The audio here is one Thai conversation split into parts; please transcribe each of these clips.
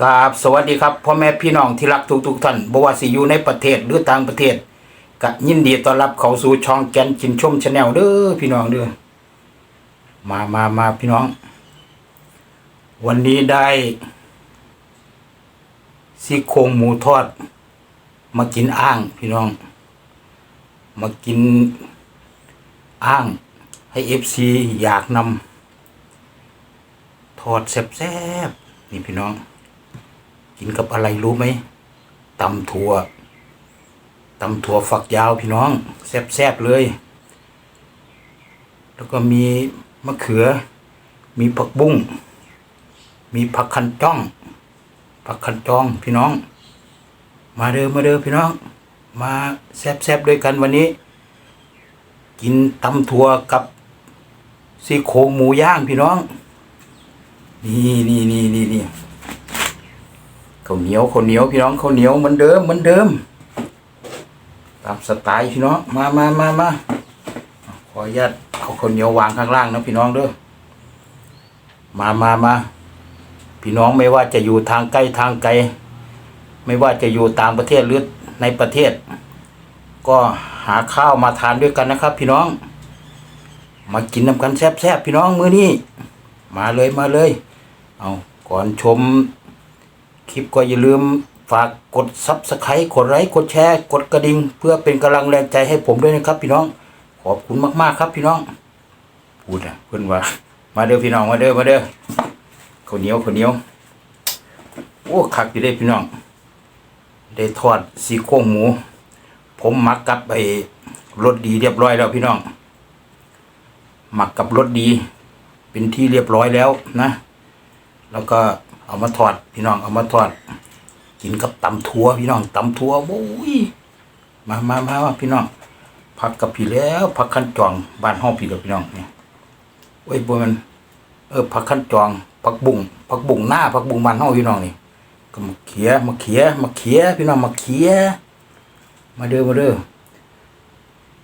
กราบสวัสดีครับพ่อแม่พี่น้องที่รักทุกทุกๆท่านบว่าสิอยู่ในประเทศหรือต่างประเทศก็ยินดีต้อนรับเข้าสู่ช่องแกนจินชมชาแนลเด้อพี่น้องเด้อมามามาพี่น้อง วันนี้ได้ซี่โครงหมูทอด มากินอ่างพี่น้อง มากินอ่าง ให้เอฟซีอยากนำทอดแซ่บๆนี่พี่น้อง กินกับอะไรรู้ไหมตำถั่วตำถั่วฝักยาวพี่น้อง แซ่บๆเลย แล้วก็มีมะเขือ มีผักบุ้ง มีผักคันจ้อง ผักคันจองพี่น้อง มาเด้อมาเด้อพี่น้อง มาแซ่บๆด้วยกันวันนี้ กินตำถั่วกับซี่โครงหมูย่างพี่น้อง นี่นี่นี่นี่นาวเหนียวข้าวเหนียวพี่น้องข้าวเหนียวเหมือนเดิมเหมือนเดิม ตามสไตล์พี่น้องมามามามาขออนุญาตเอาข้าวเหนียววางข้างล่างนะพี่น้องเด้อมามามาพี่น้องไม่ว่าจะอยู่ทางใกล้ทางไกล ไม่ว่าจะอยู่ต่างประเทศหรือในประเทศ ก็หาข้าวมาทานด้วยกันนะครับ พี่น้อง มากินน้ำกันแซ่บๆพี่น้องมื้อนี้ มาเลยมาเลย เอาก่อนชม ลิปก็อย่าลืมฝากกดซับสไครต์กดไลค์กดแชร์ กดกระดิ่งเพื่อเป็นกำลังแรงใจให้ผมด้วยนะครับ พี่น้อง ขอบคุณมากๆครับพี่น้องพูดนะเพื่อนว่า มาเด้อพี่น้องมาเด้อมาเด้อข้าวเหนียวข้าวเหนียวโอ้คักอยู่ได้พี่น้อง ได้ทอดซี่โครงหมู ผมหมักกับไอ้รสดีเรียบร้อยแล้วพี่น้อง หมักกับรสดี เป็นที่เรียบร้อยแล้วนะ แล้วก็ เอามาทอดพี่น้องเอามาทอด กินกับตำทั่วพี่น้องตำทั่วโอ้ยมามามามาพี่น้องผักกับพี่แล้วผักขั้นจองบ้านห้องพี่แล้วพี่น้องเนี่ยโอ้ยบมันเออผักขั้นจองผักบุ้งผักบุ้งหน้าผักบุ้งบ้านห้องพี่น้องนี่ก็มาเขียมาเขียมาเขียพี่น้องมาเขียมาเด้อมาเด้อ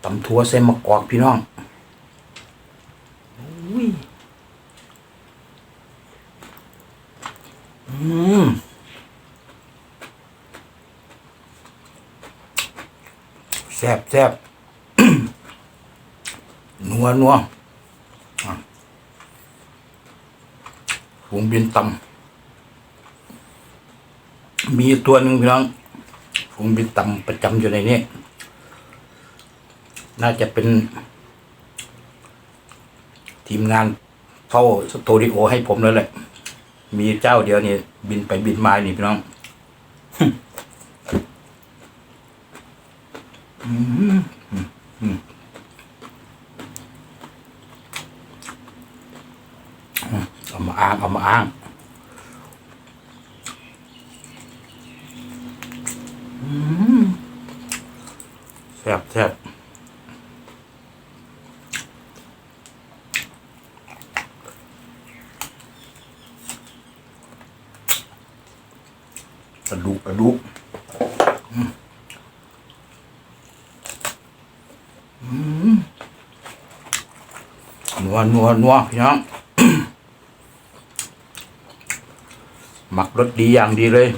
ตำทั่วใส่มะกอกพี่น้องอุ้ย อืม แซ่บแซ่บนัวนัวอะฝูงบินต่ำมีตัวหนึ่งพี่น้องฝูงบินต่ำประจำอยู่ในนี้ น่าจะเป็น ทีมงานเฝ้าสตูดิโอให้ผมแล้วแหละ มีเจ้าเดียวนี่บินไปบินมานี่พี่น้องอืมอืมอืมเอามาอ้างเอามาอ้างอืมแซ่บแซ่บ กระดูกกระดูกอืมอืมนัวนัวนัวพี่น้องหมักรสดีอย่างดีเลย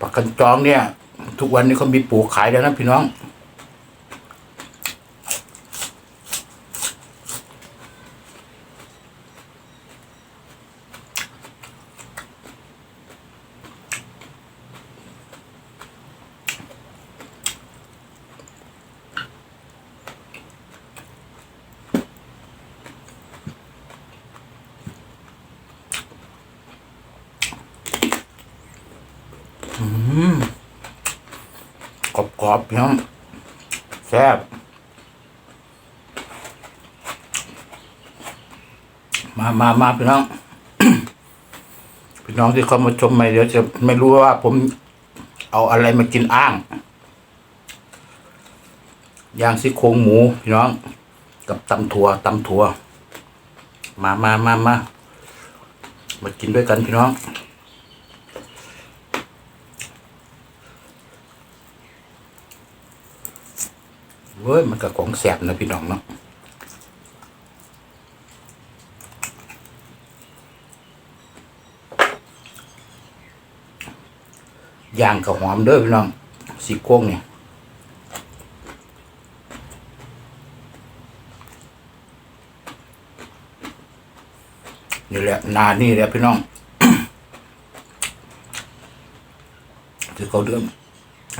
ปักกันจองเนี่ย ทุกวันนี้เขามีปลูกขายแล้วนะพี่น้อง กรอบๆพี่น้องแซ่บมามามาพี่น้อง พี่น้องที่เขามาชมใหม่เดี๋ยวจะไม่รู้ว่าผมเอาอะไรมากินอ้างย่างซี่โครงหมูพี่น้อง กับตำถั่วตำถั่ว มามามามามากินด้วยกันพี่น้อง เว้ย มันก็ของแสบนะพี่น้องเนาะย่างกับหอมเด้อพี่น้องสีโค้งเนี่ยนี่แหละนานี่แหละพี่น้องที่เขาเดิม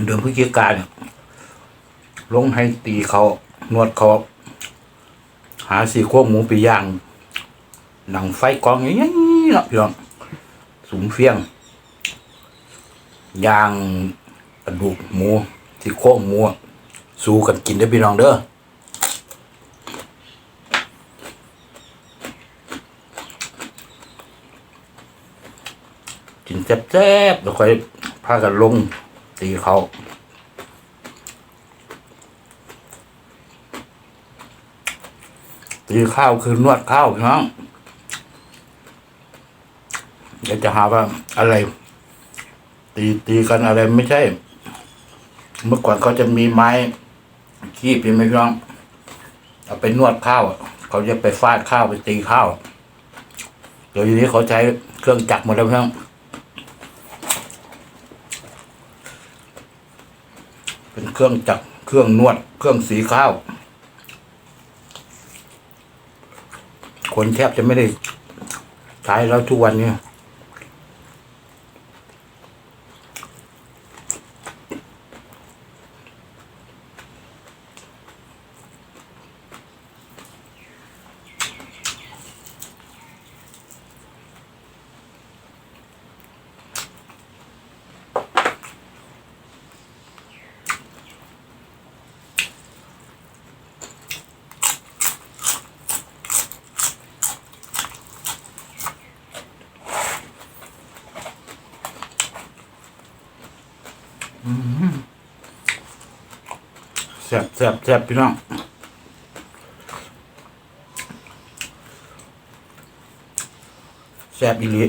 เดิมพฤศจิกาเนี่ย ลงให้ตีเขานวดเขาหาสีโครงหมูไปย่างหนังไฟกองอย่างนี้เนาะพี่น้องสูงเฟี้ยงย่างกระดูกหมูสีโครงหมูสู้กันกินได้พี่น้องเด้อกินแซ่บๆแล้วค่อยพากันลงตีเขา ตีข้าวคือนวดข้าวพี่น้องเดี๋ยวจะหาว่าอะไร ตีตีกันอะไรไม่ใช่ เมื่อก่อนเขาจะมีไม้คีบใช่ไหมพี่น้องเอาไปนวดข้าวอะเขาจะไปฟาดข้าวไปตีข้าวเดี๋ยวนี้เขาใช้เครื่องจักรหมดแล้วพี่น้องเป็นเครื่องจักรเครื่องนวด เครื่องสีข้าว คนแทบจะไม่ได้ใช้แล้วทุกวันนี้ แซ่บแซ่บแซ่บพี่น้องแซ่บอีหลี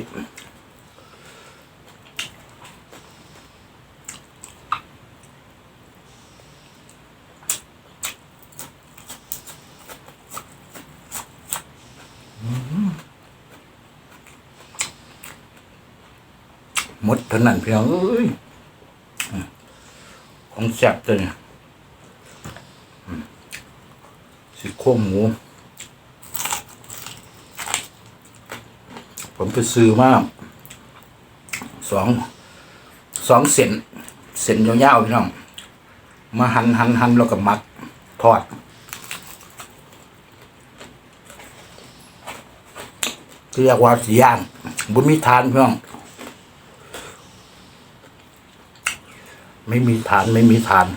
หมดเท่านั้นพี่น้องเอ้ยของแซ่บตัวเนี่ย ซี่โครงหมู ผมไปซื้อมาสองสองเส้นเส้นยาวๆพี่น้อง มาหันหันหันแล้วก็มัดทอดเรียกว่าสีย่าง บุญมีทานพี่น้อง ไม่มีทานไม่มีทาน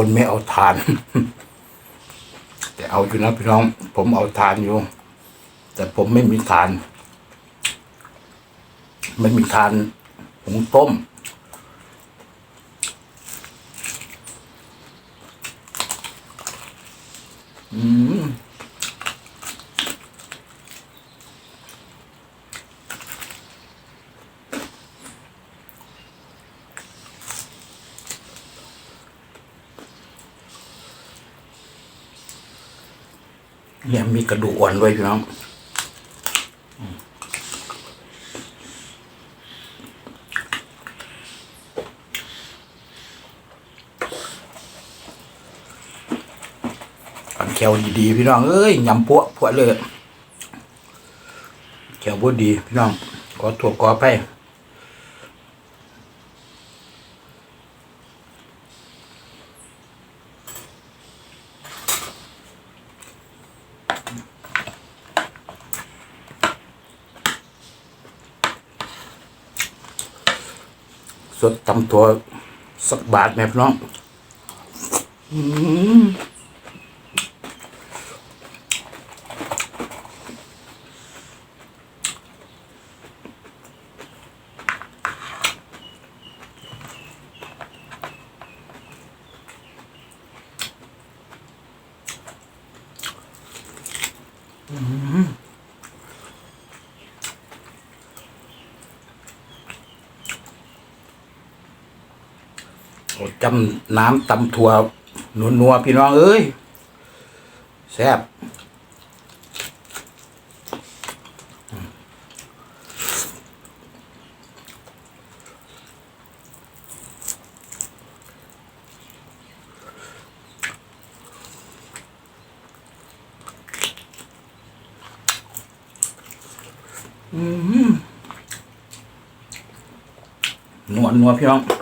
คนไม่เอาทาน แต่เอาอยู่นะพี่น้อง ผมเอาทานอยู่ แต่ผมไม่มีทาน ไม่มีทานหุงต้ม อืม เนี่ยมีกระดูกอ่อนด้วยพี่น้องอันแควดีๆพี่น้องเอ้ยยำพวกพวกเลยแควบดดีพี่น้องขอถั่วกอไป ดตำถั่วสักบาทแม่พี่น้องอืม จำน้ำตำถั่วนัวๆพี่น้องเอ้ยแซ่บนัวนัวพี่น้อง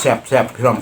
แซ่บแซ่บพี่น้อง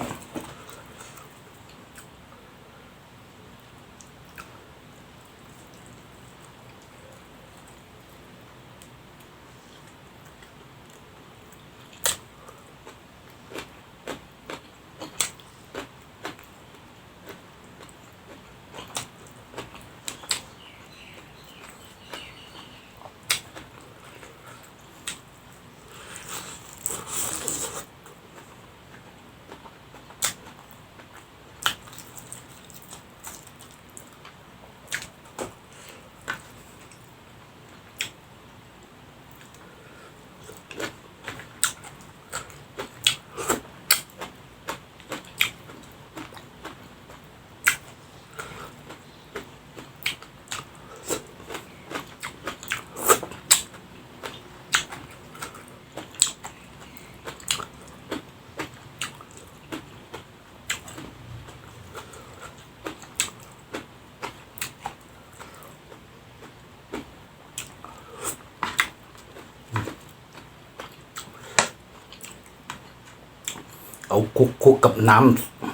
าคุกคุกกับน้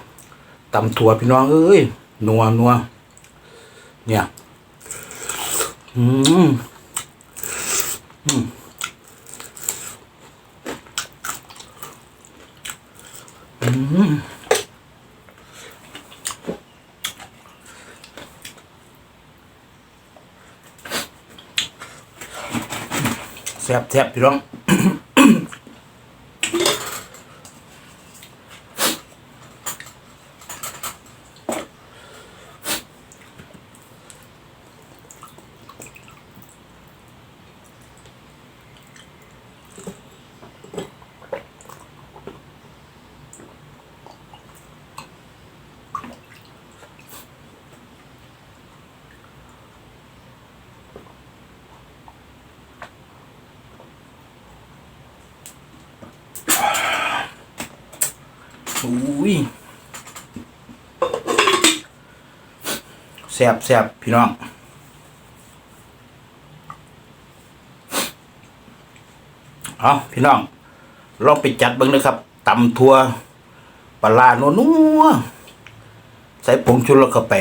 ำตำถั่วพี่น้องเอ้ยนัวนัวเนี่ย อืมอืมอืมแซ่บแซ่บพี่น้อง อุ้ยแซ่บแซ่บพี่น้องเอาพี่น้องลองไปจัดบิ้งเลยครับตำทัวปลาร้านัวใส่ผงชูรสเข้าไป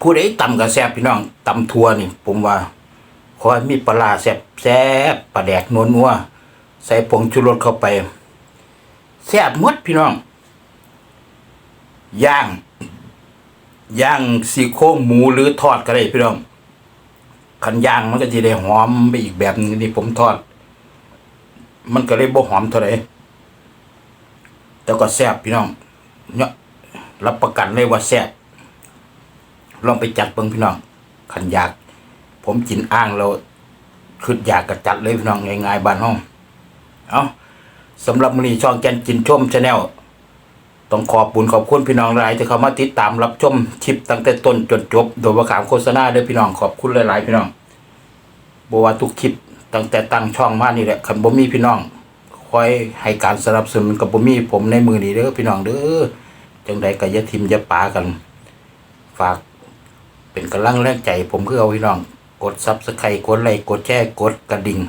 ผู้ใดตำกับแซ่บพี่น้องตำทัวนี่ ผมว่าขอให้มีปลาแซ่บแซ่บปลาแดกนัวนัวใส่ผงชูรสเข้าไป แซ่บมดพี่น้องย่างย่างซี่โครงหมูหรือทอดก็ได้พี่น้องคันย่างมันก็จะได้หอมไปอีกแบบนึงที่ผมทอด มันก็เลยบ่หอมเท่าไหร่แต่ก็แซ่บพี่น้องเนี่ยรับประกันเลยว่าแซ่บลองไปจัดเบิ่งพี่น้องขันอยาก ผมกินอ้างแล้วคืออยากกระจัดเลยพี่น้องง่ายๆบ้านห้อง เอ้า สำหรับมือนี้ช่องแกนกินชมชาแนลต้องขอบบุญขอบคุณพี่น้องหลายที่เข้ามาติดตามรับชมคลิปตั้งแต่ต้นจนจบ โดยว่าขามโฆษณาด้อพี่น้องขอบคุณหลาย ๆ พี่น้องบว่าทุกคลิปตั้งแต่ตั้งช่องมานี่แหละคันบ่มีพี่น้อง คอยให้การสนับสนุนกับบ่มีผมในมือนี้เด้อพี่น้องเด้อจังใดก็อย่าทิมอย่าปากัน ฝากเป็นกำลังแรงใจ ผมคือเอาพี่น้อง กดซับสไครต์กดไลค์กดแชร์กดกระดิ่ง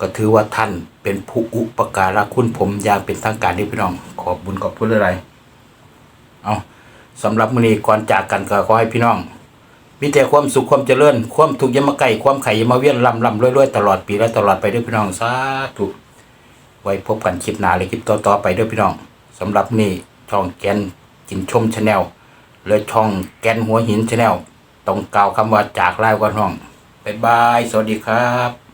ก็ถือว่าท่าน เป็นผู้อุปการะคุณผมอย่างเป็นทางการที่พี่น้อง ขอบบุญขอบคุณอะไรเอาสำหรับมื้อนี้ก่อนจากกันก็ขอให้พี่น้องมีแต่ความสุขความเจริญ ความทุกข์ยามาใกล้ความไข่ยามาเวียนลำลำรวยๆตลอดปีและตลอดไปด้วยพี่น้องสาธุไว้พบกันคลิปหน้าหรือคลิปต่อๆไปด้วยพี่น้องสำหรับนี่ช่องแกนกินชมชาแนลและช่องแกนหัวหินชาแนลต้องกล่าวคำว่าจากไล่กันห้องบ๊ายบาย สวัสดีครับ